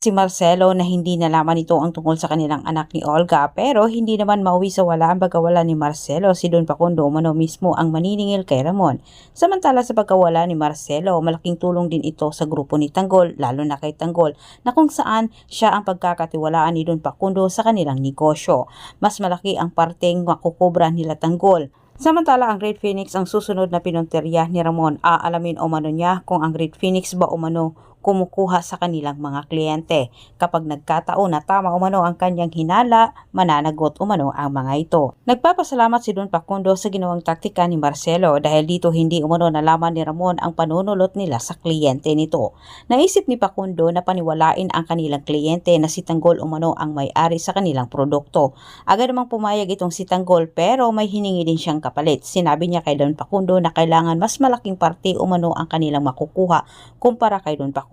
si Marcelo na hindi nalaman nito ang tungkol sa kanilang anak ni Olga pero hindi naman mauwi sa wala ang pagkawala ni Marcelo si Don Pacundo umano mismo ang maniningil kay Ramon. Samantala sa pagkawala ni Marcelo, malaking tulong din ito sa grupo ni Tanggol lalo na kay Tanggol na kung saan siya ang pagkakatiwalaan ni Don Pacundo sa kanilang negosyo. Mas malaki ang parteng makukubra nila Tanggol. Samantala, ang Great Phoenix ang susunod na pinunteriya ni Ramon. Aalamin umano niya kung ang Great Phoenix ba umano kumukuha sa kanilang mga kliyente. Kapag nagkataon na tama umano ang kanyang hinala, mananagot umano ang mga ito. Nagpapasalamat si Don Pacundo sa ginawang taktika ni Marcelo dahil dito hindi umano nalaman ni Ramon ang panunulot nila sa kliyente nito. Naisip ni Pacundo na paniwalain ang kanilang kliyente na si Tanggol umano ang may-ari sa kanilang produkto. Agad namang pumayag itong si Tanggol pero may hiningi din siyang kapalit. Sinabi niya kay Don Pacundo na kailangan mas malaking parte umano ang kanilang makukuha kumpara kay Don Pacundo.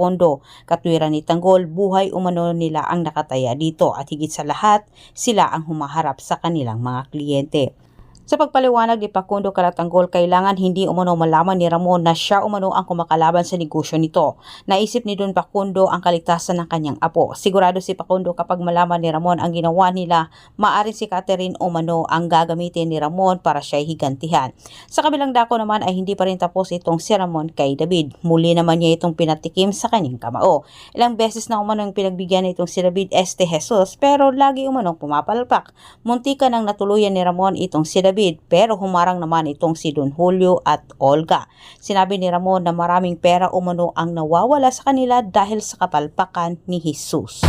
Katwiran ni Tanggol, buhay umano nila ang nakataya dito at higit sa lahat, sila ang humaharap sa kanilang mga kliyente. Sa pagpaliwanag ni Pacundo Karatanggol, kailangan hindi umano malaman ni Ramon na siya umano ang kumakalaban sa negosyo nito. Naisip ni Don Pacundo ang kaligtasan ng kanyang apo. Sigurado si Pacundo kapag malaman ni Ramon ang ginawa nila, maaari si Catherine umano ang gagamitin ni Ramon para siya higantihan. Sa kabilang dako naman ay hindi pa rin tapos itong si Ramon kay David. Muli naman niya itong pinatikim sa kanyang kamao. Ilang beses na umano ang pinagbigyan na itong si David Este Jesus pero lagi umano pumapalpak. Muntika nang natuluyan ni Ramon itong si David pero humarang naman itong si Don Julio at Olga. Sinabi ni Ramon na maraming pera umano ang nawawala sa kanila dahil sa kapalpakan ni Jesus.